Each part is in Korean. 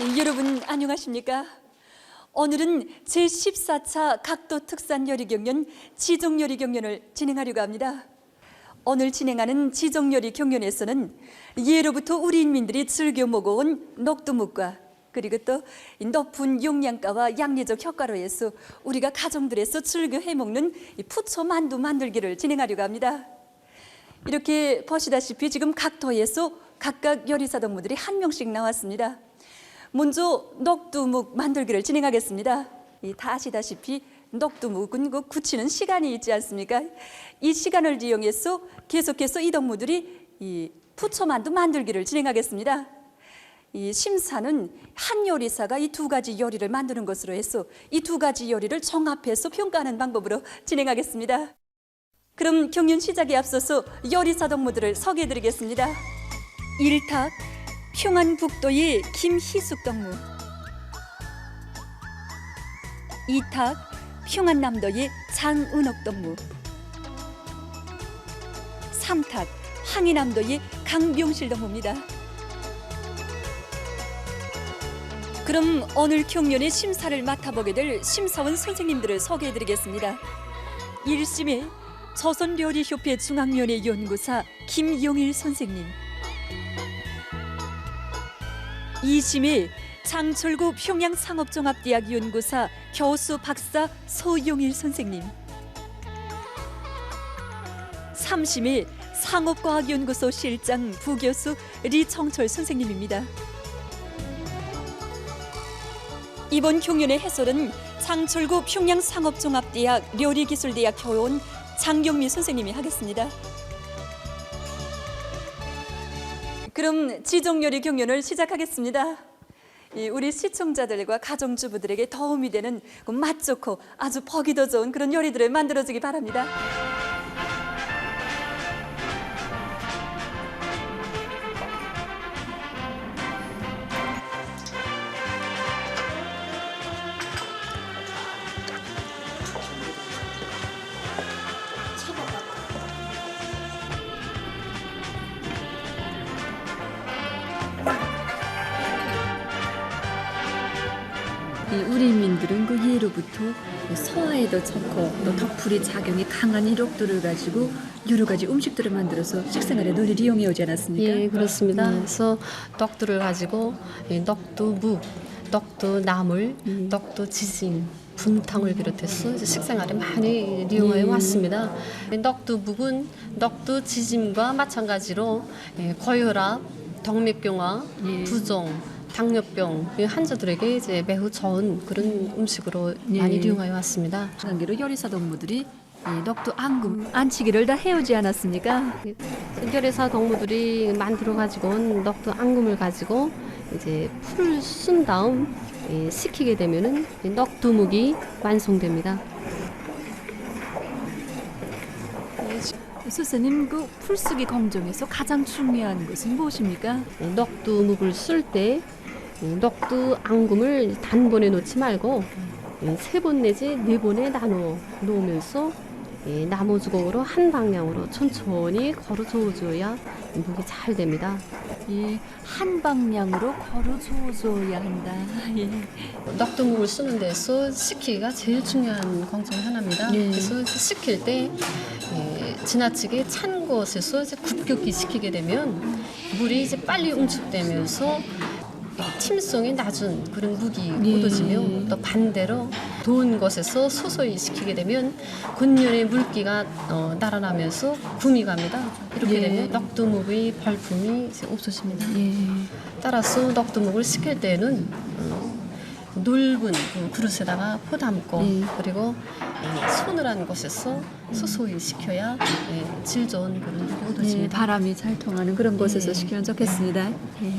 여러분 안녕하십니까? 오늘은 제14차 각도 특산 요리 경연 지정 요리 경연을 진행하려고 합니다. 오늘 진행하는 지정 요리 경연에서는 예로부터 우리 인민들이 즐겨 먹어온 녹두묵과 그리고 또이 높은 용량가와 양리적 효과로 해서 우리가 가정들에서 즐겨 해먹는 이 푸초 만두 만들기를 진행하려고 합니다. 이렇게 보시다시피 지금 각 도에서 각각 요리사 동무들이 한 명씩 나왔습니다. 먼저 녹두묵 만들기를 진행하겠습니다. 이다 아시다시피 녹두묵은 그 굳히는 시간이 있지 않습니까? 이 시간을 이용해서 계속해서 이 동무들이 이 푸초만두 만들기를 진행하겠습니다. 이 심사는 한 요리사가 이 두 가지 요리를 만드는 것으로 해서 이 두 가지 요리를 종합해서 평가하는 방법으로 진행하겠습니다. 그럼 경연 시작에 앞서서 요리사 동무들을 소개해드리겠습니다. 일탁 평안북도의 김희숙 동무 이탁 평안남도의 장은옥 동무 삼탁 항해남도의 강병실 동무입니다. 그럼 오늘 경연의 심사를 맡아보게 될 심사원 선생님들을 소개해드리겠습니다. 1심에 조선料理협회 중앙위원회 연구사 김용일 선생님 2심에 장철구 평양 상업종합대학 연구사 교수 박사 소용일 선생님 3심에 상업과학연구소 실장 부교수 리청철 선생님입니다. 이번 경연의 해설은 장철구 평양 상업종합대학料理기술대학 교원 장경미 선생님이 하겠습니다. 그럼 지정요리 경연을 시작하겠습니다. 이 우리 시청자들과 가정주부들에게 도움이 되는 그맛 좋고 아주 보기 더 좋은 그런 요리들을 만들어주기 바랍니다. 이 우리 인민들은 그 예로부터 소화에도 좋고 또 덕풀이 작용이 강한 이 녹두를 가지고 여러 가지 음식들을 만들어서 식생활에 널리 이용해 오지 않았습니까? 예, 그렇습니다. 그래서 떡두를 가지고 이 녹두묵, 녹두나물, 녹두지짐, 분탕을 비롯해서 식생활에 많이 이용해 왔습니다. 이 녹두묵은 녹두지짐과 마찬가지로 예, 고혈압, 동맥경화, 부종, 당뇨병 이 환자들에게 이제 매우 좋은 그런 음식으로 많이 예. 이용해 왔습니다. 관계로 요리사 동무들이 이 녹두 앙금 안치기를 다 해오지 않았습니까? 결의사 동무들이 만들어 가지고 온 녹두 앙금을 가지고 이제 풀을 쓴 다음 예, 식히게 되면은 이 녹두묵이 완성됩니다. 선생님 그 풀쓰기 공정에서 가장 중요한 것은 무엇입니까? 예, 녹두묵을 쓸 때 녹두 앙금을 단번에 놓지 말고 예, 세번 내지 네 번에 나눠 놓으면서 예, 나무 주걱으로 한 방향으로 천천히 걸어 줘줘야 묵이 잘 됩니다. 이한 방향으로 걸어 줘줘야 한다. 예. 녹두묵을 쓰는 데서 식히기가 제일 중요한 공정 하나입니다. 예. 그래서 식힐 때 예, 지나치게 찬 곳에서 이제 급격히 식히게 되면 물이 이제 빨리 응축되면서 침성이 낮은 그런 묵이 예. 얻어지며 또 반대로 더운 곳에서 서서히 식히게 되면 곤연의 물기가 어, 날아나면서 굼이 갑니다. 이렇게 예. 되면 녹두묵의 발품이 없어집니다. 예. 따라서 녹두묵을 식힐 때는 어, 넓은 그 그릇에다가 포 담고 예. 그리고 이 서늘한 곳에서 서서히 식혀야 예, 질 좋은 그런 묵이 예. 바람이 잘 통하는 그런 곳에서 예. 시키면 좋겠습니다. 예.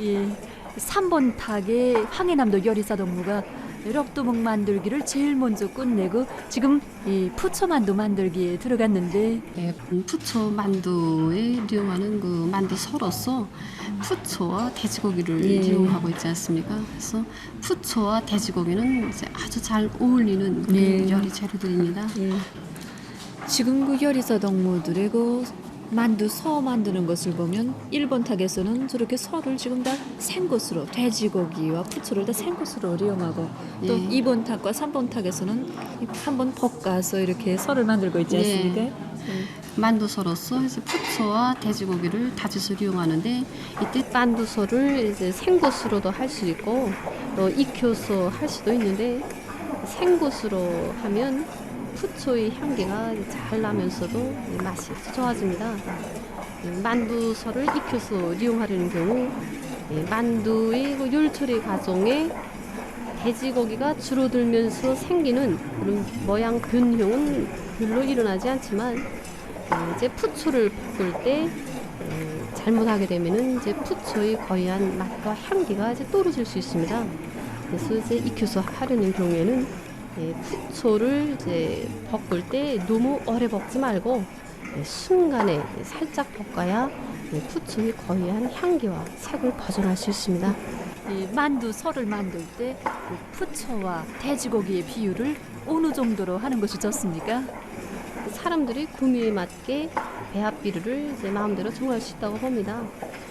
예. 3번 탁의 황해남도 요리사 동무가 럭두묵 만들기를 제일 먼저 끝내고 지금 이 푸초 만두 만들기에 들어갔는데 예, 푸초 만두에 이용하는 그 만두 서로서 푸초와 돼지고기를 예. 이용하고 있지 않습니까? 그래서 푸초와 돼지고기는 이제 아주 잘 어울리는 예. 요리 재료들입니다. 예. 지금 그 요리사 동무들의 그 만두 서 만드는 것을 보면 1번 탁에서는 저렇게 서를 지금 다 생것으로 돼지고기와 부추를 다 생것으로 이용하고 또 네. 2번 탁과 3번 탁에서는 한번 볶아서 이렇게 설을 만들고 있지 네. 않습니까? 만두소로서 이제 부초와 돼지고기를 다져서 이용하는데 이때 만두소를 이제 생것으로도 할 수 있고 또 익혀서 할 수도 있는데 생것으로 하면 부초의 향기가 잘 나면서도 맛이 좋아집니다. 이 만두소를 익혀서 이용하려는 경우 이 만두의 그 요리처리 과정에 돼지고기가 줄어들면서 생기는 그런 모양 변형은 별로 일어나지 않지만 어, 이제 푸초를 볶을 때 어, 잘못하게 되면은 이제 푸초의 거대한 맛과 향기가 이제 떨어질 수 있습니다. 그래서 이제 익혀서 하려는 경우에는 예, 푸초를 이제 볶을 때 너무 오래 볶지 말고 예, 순간에 살짝 볶아야 예, 푸초의 거대한 향기와 색을 보존할 수 있습니다. 이 만두 설을 만들 때그 부초와 돼지고기의 비율을 어느 정도로 하는 것이 좋습니까? 사람들이 구미에 맞게 배합 비율을 이제 마음대로 정할 수 있다고 봅니다.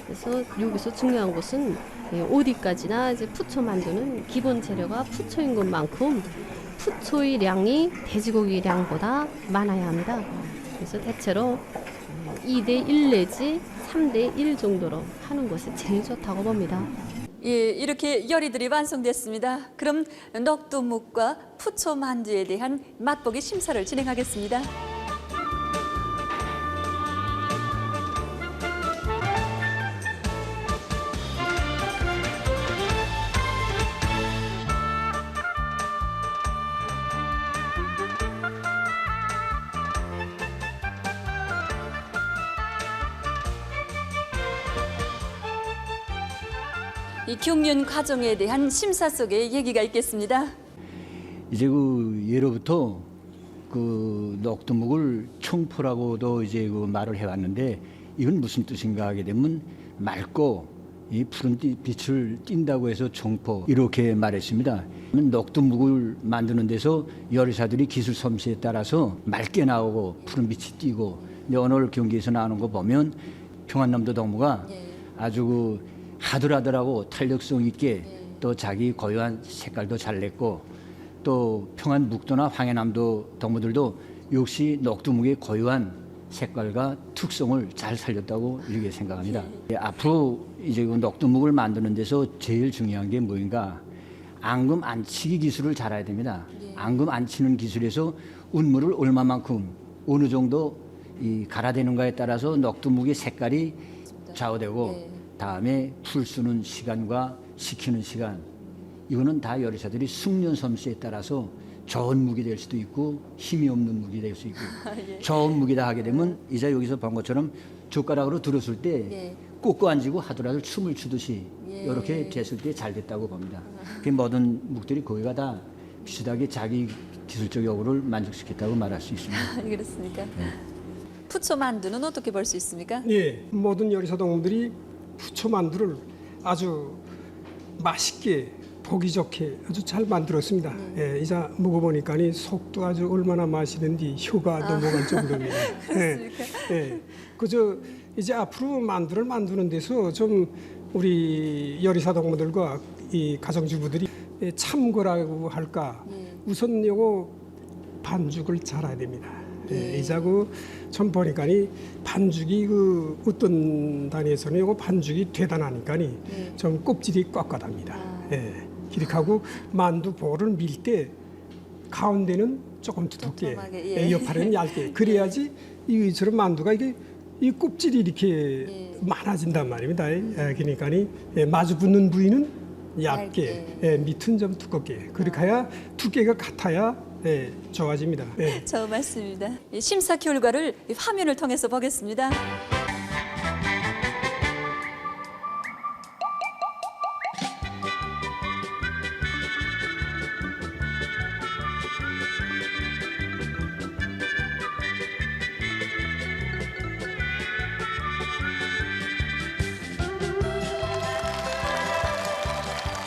그래서 여기서 중요한 것은 예, 어디까지나 이제 푸초 만두는 기본 재료가 푸초인 것만큼 푸초의 양이 돼지고기 양보다 많아야 합니다. 그래서 대체로 2대 1 내지 3대 1 정도로 하는 것이 제일 좋다고 봅니다. 예, 이렇게 요리들이 완성됐습니다. 그럼 넉두묵과 푸초 만두에 대한 맛보기 심사를 진행하겠습니다. 이 경륜 과정에 대한 심사 속에 얘기가 있겠습니다. 이제 그 예로부터 그 녹두묵을 총포라고도 이제 그 말을 해왔는데 이건 무슨 뜻인가 하게 되면 맑고 이 푸른 띠- 빛을 띈다고 해서 총포 이렇게 말했습니다. 녹두묵을 만드는 데서 요리사들이 기술 솜씨에 따라서 맑게 나오고 푸른 빛이 띄고 근데 오늘 경기에서 나오는 거 보면 평안남도 동무가 아주 그 하들하들하고 탄력성 있게 또 자기 고유한 색깔도 잘 냈고 또 평안 묵도나 황해남도 동무들도 역시 녹두묵의 고유한 색깔과 특성을 잘 살렸다고 이렇게 생각합니다. 예, 앞으로 이제 그 녹두묵을 만드는 데서 제일 중요한 게 뭐인가? 앙금 안치기 기술을 잘 알아야 됩니다. 앙금 안치는 기술에서 운물을 얼마만큼 어느 정도 이 갈아대는가에 따라서 녹두묵의 색깔이 좌우되고 다음에 풀 쓰는 시간과 식히는 시간 이거는 다 요리사들이 숙련 솜씨에 따라서 좋은 무기 될 수도 있고 힘이 없는 무기 될 수 있고 좋은 무기다 하게 되면 이제 여기서 본 것처럼 젓가락으로 들었을 때 예. 꽂고 앉고 하더라도 춤을 추듯이 이렇게 됐을 때 잘 됐다고 봅니다. 그 모든 묵들이 거기가 다 비슷하게 자기 기술적 요구를 만족시켰다고 말할 수 있습니다. 그렇습니까? 푸초 만두는 어떻게 볼 수 있습니까? 예, 모든 요리사 동무들이 부초 만두를 아주 맛있게 보기 좋게 아주 잘 만들었습니다. 예, 이제 먹어보니까 이 속도 아주 얼마나 맛있는지 혀가 넘어갈 정도입니다. 예, 예, 그저 이제 앞으로 만두를 만드는 데서 좀 우리 요리사 동무들과 이 가정주부들이 예, 참고라고 할까 우선 요거 반죽을 잘해야 됩니다. 예, 이자고 전 보니까니 반죽이 그 어떤 단위에서는 요거 반죽이 대단하니까니 좀 껍질이 꽉꽉합니다. 예. 이렇게 하고 만두 볼을 밀 때 가운데는 조금 두텁게, 촘촘하게, 예. 예, 옆판에는 얇게. 그래야지 이처럼 만두가 이게 이 껍질이 이렇게 많아진단 말입니다. 예, 그러니까니 예, 마주 붙는 부위는 얇게, 예, 밑은 좀 두껍게. 그렇게 해야 두께가 같아야 예, 좋아집니다. 예. 처음 봤습니다. 이 심사 결과를 이 화면을 통해서 보겠습니다.